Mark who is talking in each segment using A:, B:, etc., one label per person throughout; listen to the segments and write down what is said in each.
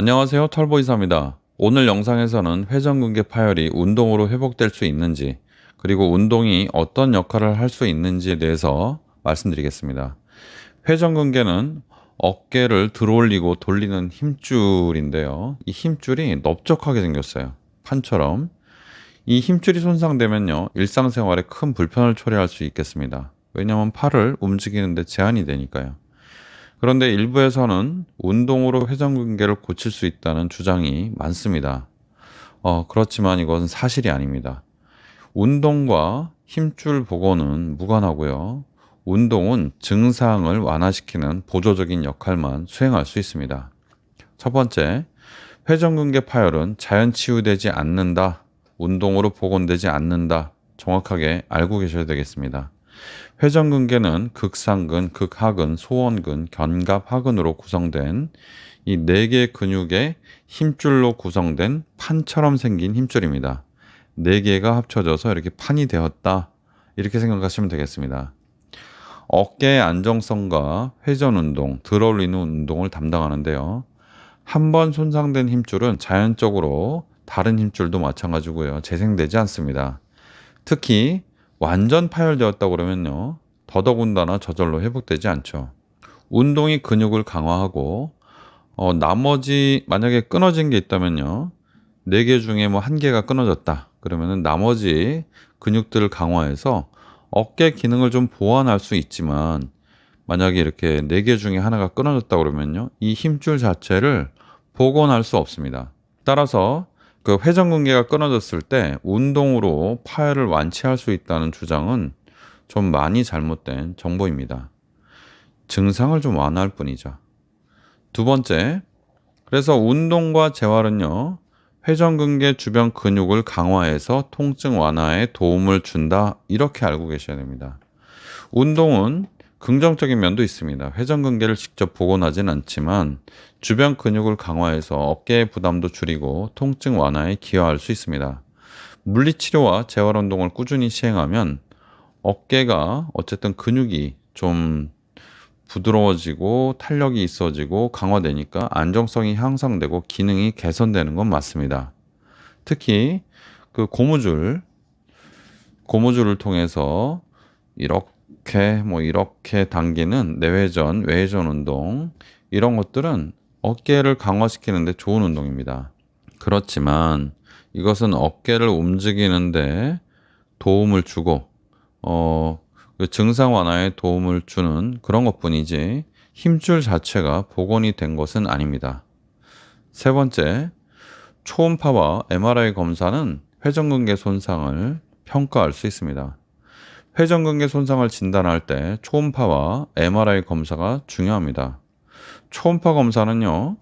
A: 안녕하세요. 털보이사입니다. 오늘 영상에서는 회전근개 파열이 운동으로 회복될 수 있는지, 그리고 운동이 어떤 역할을 할 수 있는지에 대해서 말씀드리겠습니다. 회전근개는 어깨를 들어올리고 돌리는 힘줄인데요. 이 힘줄이 넓적하게 생겼어요. 판처럼. 이 힘줄이 손상되면요, 일상생활에 큰 불편을 초래할 수 있겠습니다. 왜냐하면 팔을 움직이는데 제한이 되니까요. 그런데 일부에서는 운동으로 회전근개를 고칠 수 있다는 주장이 많습니다. 어, 그렇지만 이것은 사실이 아닙니다. 운동과 힘줄 복원은 무관하고요. 운동은 증상을 완화시키는 보조적인 역할만 수행할 수 있습니다. 첫 번째, 회전근개 파열은 자연 치유되지 않는다. 운동으로 복원되지 않는다. 정확하게 알고 계셔야 되겠습니다. 회전근개는 극상근, 극하근, 소원근, 견갑, 하근으로 구성된 이 네 개의 근육의 힘줄로 구성된 판처럼 생긴 힘줄입니다. 네 개가 합쳐져서 이렇게 판이 되었다. 이렇게 생각하시면 되겠습니다. 어깨의 안정성과 회전 운동, 들어올리는 운동을 담당하는데요. 한 번 손상된 힘줄은 자연적으로 다른 힘줄도 마찬가지고요. 재생되지 않습니다. 특히 완전 파열되었다고 그러면요. 더더군다나 저절로 회복되지 않죠. 운동이 근육을 강화하고 어, 나머지 만약에 끊어진 게 있다면요. 네 개 중에 뭐 한 개가 끊어졌다. 그러면은 나머지 근육들을 강화해서 어깨 기능을 좀 보완할 수 있지만 만약에 이렇게 네 개 중에 하나가 끊어졌다 그러면요. 이 힘줄 자체를 복원할 수 없습니다. 따라서 그 회전근개가 끊어졌을 때 운동으로 파열을 완치할 수 있다는 주장은 좀 많이 잘못된 정보입니다. 증상을 좀 완화할 뿐이죠. 두 번째, 그래서 운동과 재활은요, 회전근개 주변 근육을 강화해서 통증 완화에 도움을 준다. 이렇게 알고 계셔야 됩니다. 운동은 긍정적인 면도 있습니다. 회전근개를 직접 복원 하진 않지만 주변 근육을 강화해서 어깨의 부담도 줄이고 통증 완화에 기여할 수 있습니다. 물리치료와 재활 운동을 꾸준히 시행하면 어깨가 어쨌든 근육이 좀 부드러워지고 탄력이 있어지고 강화되니까 안정성이 향상되고 기능이 개선되는 건 맞습니다. 특히 그 고무줄, 고무줄을 통해서 이렇게 뭐 이렇게 당기는 내회전, 외회전 운동 이런 것들은 어깨를 강화시키는데 좋은 운동입니다. 그렇지만 이것은 어깨를 움직이는데 도움을 주고 어, 그 증상 완화에 도움을 주는 그런 것 뿐이지 힘줄 자체가 복원이 된 것은 아닙니다. 세 번째, 초음파와 MRI 검사는 회전근개 손상을 평가할 수 있습니다. 회전근개 손상을 진단할 때 초음파와 MRI 검사가 중요합니다. 초음파 검사는요,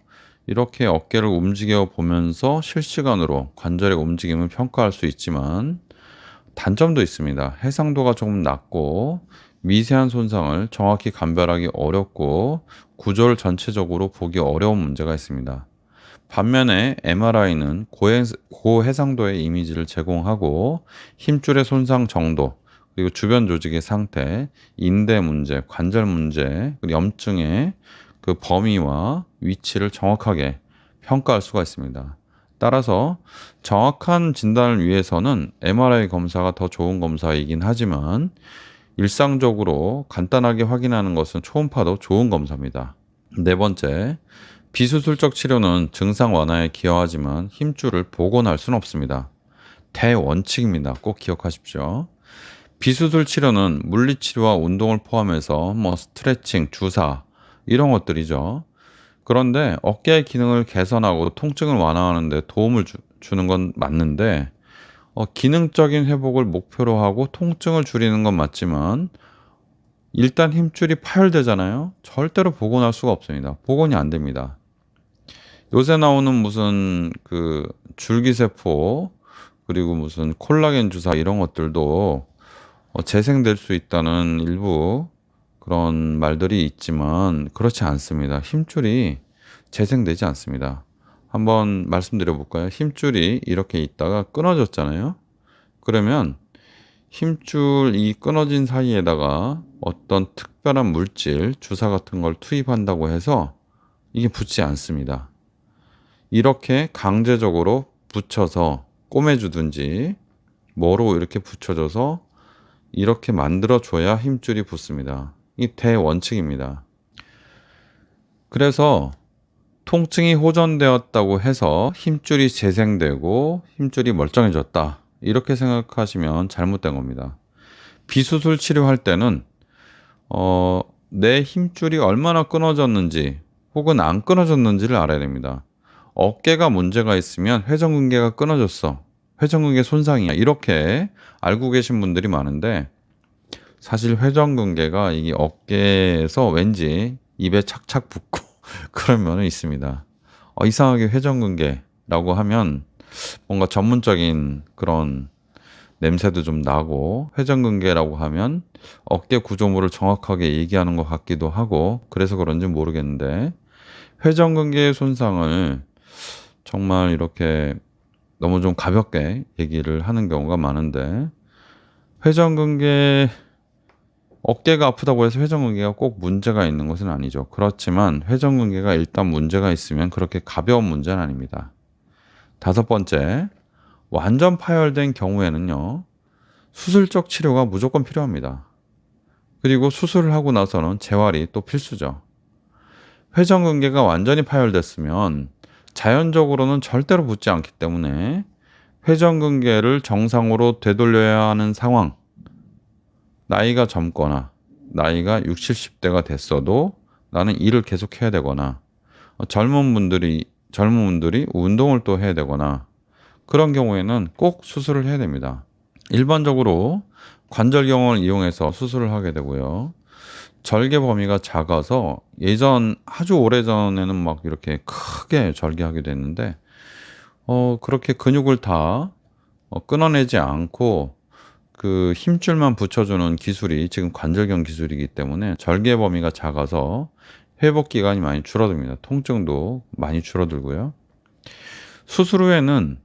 A: 이렇게 어깨를 움직여 보면서 실시간으로 관절의 움직임을 평가할 수 있지만 단점도 있습니다. 해상도가 조금 낮고 미세한 손상을 정확히 감별하기 어렵고 구조를 전체적으로 보기 어려운 문제가 있습니다. 반면에 MRI는 고해상도의 이미지를 제공하고 힘줄의 손상 정도, 그리고 주변 조직의 상태, 인대 문제, 관절 문제, 그리고 염증의 그 범위와 위치를 정확하게 평가할 수가 있습니다. 따라서 정확한 진단을 위해서는 MRI 검사가 더 좋은 검사이긴 하지만 일상적으로 간단하게 확인하는 것은 초음파도 좋은 검사입니다. 네 번째, 비수술적 치료는 증상 완화에 기여하지만 힘줄을 복원할 수는 없습니다. 대원칙입니다. 꼭 기억하십시오. 비수술 치료는 물리치료와 운동을 포함해서 뭐 스트레칭, 주사 이런 것들이죠. 그런데 어깨의 기능을 개선하고 통증을 완화하는 데 도움을 주, 는 건 맞는데 어, 기능적인 회복을 목표로 하고 통증을 줄이는 건 맞지만 일단 힘줄이 파열되잖아요. 절대로 복원할 수가 없습니다. 복원이 안 됩니다. 요새 나오는 무슨 그 줄기세포 그리고 무슨 콜라겐 주사 이런 것들도 어, 재생될 수 있다는 일부 그런 말들이 있지만 그렇지 않습니다. 힘줄이 재생되지 않습니다. 한번 말씀드려 볼까요? 힘줄이 이렇게 있다가 끊어졌잖아요. 그러면 힘줄 이 끊어진 사이에다가 어떤 특별한 물질, 주사 같은 걸 투입한다고 해서 이게 붙지 않습니다. 이렇게 강제적으로 붙여서 꼬매주든지 뭐로 이렇게 붙여줘서 이렇게 만들어줘야 힘줄이 붙습니다. 이 대원칙입니다. 그래서 통증이 호전되었다고 해서 힘줄이 재생되고 힘줄이 멀쩡해졌다. 이렇게 생각하시면 잘못된 겁니다. 비수술 치료할 때는 어, 내 힘줄이 얼마나 끊어졌는지 혹은 안 끊어졌는지를 알아야 됩니다. 어깨가 문제가 있으면 회전근개가 끊어졌어. 회전근개 손상이야. 이렇게 알고 계신 분들이 많은데 사실 회전근개가 이 어깨에서 왠지 입에 착착 붙고 그런 면은 있습니다. 어, 이상하게 회전근개라고 하면 뭔가 전문적인 그런 냄새도 좀 나고 회전근개라고 하면 어깨 구조물을 정확하게 얘기하는 것 같기도 하고 그래서 그런지 모르겠는데 회전근개의 손상을 정말 이렇게 너무 좀 가볍게 얘기를 하는 경우가 많은데 회전근개 어깨가 아프다고 해서 회전근개가 꼭 문제가 있는 것은 아니죠. 그렇지만 회전근개가 일단 문제가 있으면 그렇게 가벼운 문제는 아닙니다. 다섯 번째, 완전 파열된 경우에는요, 수술적 치료가 무조건 필요합니다. 그리고 수술을 하고 나서는 재활이 또 필수죠. 회전근개가 완전히 파열됐으면 자연적으로는 절대로 붙지 않기 때문에 회전근개를 정상으로 되돌려야 하는 상황, 나이가 젊거나 나이가 60, 70대가 됐어도 나는 일을 계속 해야 되거나 젊은 분들이 젊은 분들이 운동을 또 해야 되거나 그런 경우에는 꼭 수술을 해야 됩니다. 일반적으로 관절경을 이용해서 수술을 하게 되고요. 절개 범위가 작아서 예전 아주 오래 전에는 막 이렇게 크게 절개하게 됐는데 어 그렇게 근육을 다 어, 끊어내지 않고 그 힘줄만 붙여주는 기술이 지금 관절경 기술이기 때문에 절개 범위가 작아서 회복 기간이 많이 줄어듭니다. 통증도 많이 줄어들고요. 수술 후에는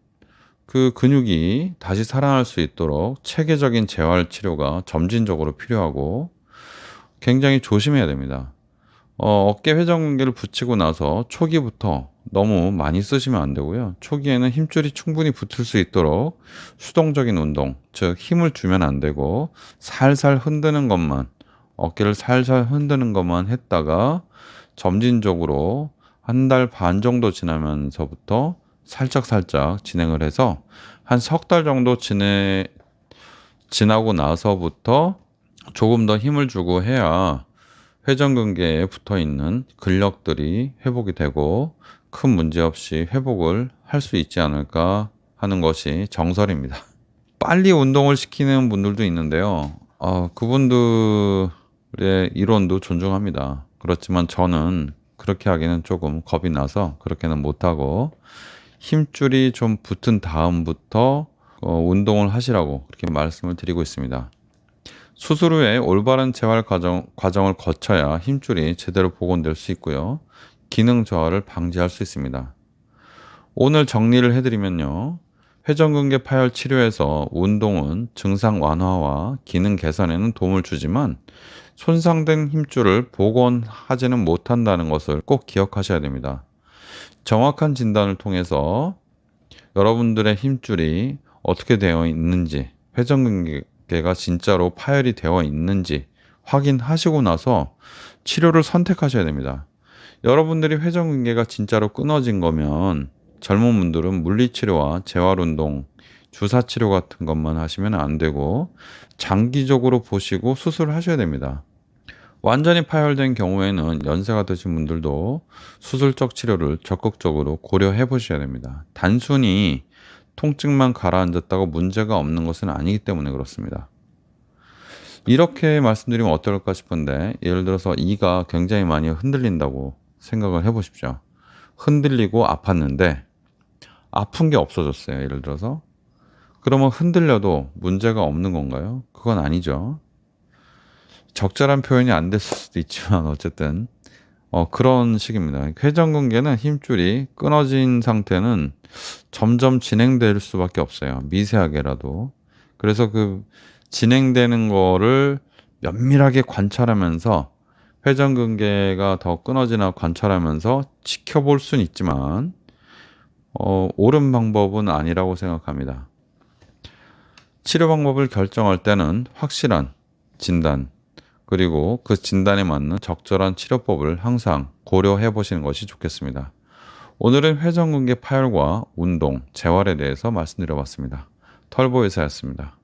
A: 그 근육이 다시 살아날 수 있도록 체계적인 재활 치료가 점진적으로 필요하고 굉장히 조심해야 됩니다. 어, 어깨 회전근개를 붙이고 나서 초기부터 너무 많이 쓰시면 안 되고요. 초기에는 힘줄이 충분히 붙을 수 있도록 수동적인 운동, 즉 힘을 주면 안 되고 살살 흔드는 것만 어깨를 살살 흔드는 것만 했다가 점진적으로 한 달 반 정도 지나면서부터 살짝 살짝 진행을 해서 한 석 달 정도 지내 지나고 나서부터 조금 더 힘을 주고 해야 회전근개에 붙어 있는 근력들이 회복이 되고 큰 문제 없이 회복을 할 수 있지 않을까 하는 것이 정설입니다. 빨리 운동을 시키는 분들도 있는데요. 어, 그분들의 이론도 존중합니다. 그렇지만 저는 그렇게 하기는 조금 겁이 나서 그렇게는 못하고 힘줄이 좀 붙은 다음부터 어, 운동을 하시라고 그렇게 말씀을 드리고 있습니다. 수술 후에 올바른 재활 과정, 과정을 거쳐야 힘줄이 제대로 복원될 수 있고요. 기능 저하를 방지할 수 있습니다. 오늘 정리를 해드리면요. 회전근개 파열 치료에서 운동은 증상 완화와 기능 개선에는 도움을 주지만 손상된 힘줄을 복원하지는 못한다는 것을 꼭 기억하셔야 됩니다. 정확한 진단을 통해서 여러분들의 힘줄이 어떻게 되어 있는지, 회전근개 가 진짜로 파열이 되어 있는지 확인하시고 나서 치료를 선택하셔야 됩니다. 여러분들이 회전근개가 진짜로 끊어진 거면 젊은 분들은 물리치료와 재활운동, 주사치료 같은 것만 하시면 안 되고 장기적으로 보시고 수술을 하셔야 됩니다. 완전히 파열된 경우에는 연세가 드신 분들도 수술적 치료를 적극적으로 고려해 보셔야 됩니다. 단순히 통증만 가라앉았다고 문제가 없는 것은 아니기 때문에 그렇습니다. 이렇게 말씀드리면 어떨까 싶은데 예를 들어서 이가 굉장히 많이 흔들린다고 생각을 해보십시오. 흔들리고 아팠는데 아픈 게 없어졌어요. 예를 들어서 그러면 흔들려도 문제가 없는 건가요? 그건 아니죠. 적절한 표현이 안 됐을 수도 있지만 어쨌든 어, 그런 식입니다. 회전근개는 힘줄이 끊어진 상태는 점점 진행될 수밖에 없어요. 미세하게라도. 그래서 그 진행되는 거를 면밀하게 관찰하면서 회전근개가 더 끊어지나 관찰하면서 지켜볼 수는 있지만 어, 옳은 방법은 아니라고 생각합니다. 치료 방법을 결정할 때는 확실한 진단, 그리고 그 진단에 맞는 적절한 치료법을 항상 고려해 보시는 것이 좋겠습니다. 오늘은 회전근개 파열과 운동, 재활에 대해서 말씀드려 봤습니다. 털보 의사였습니다.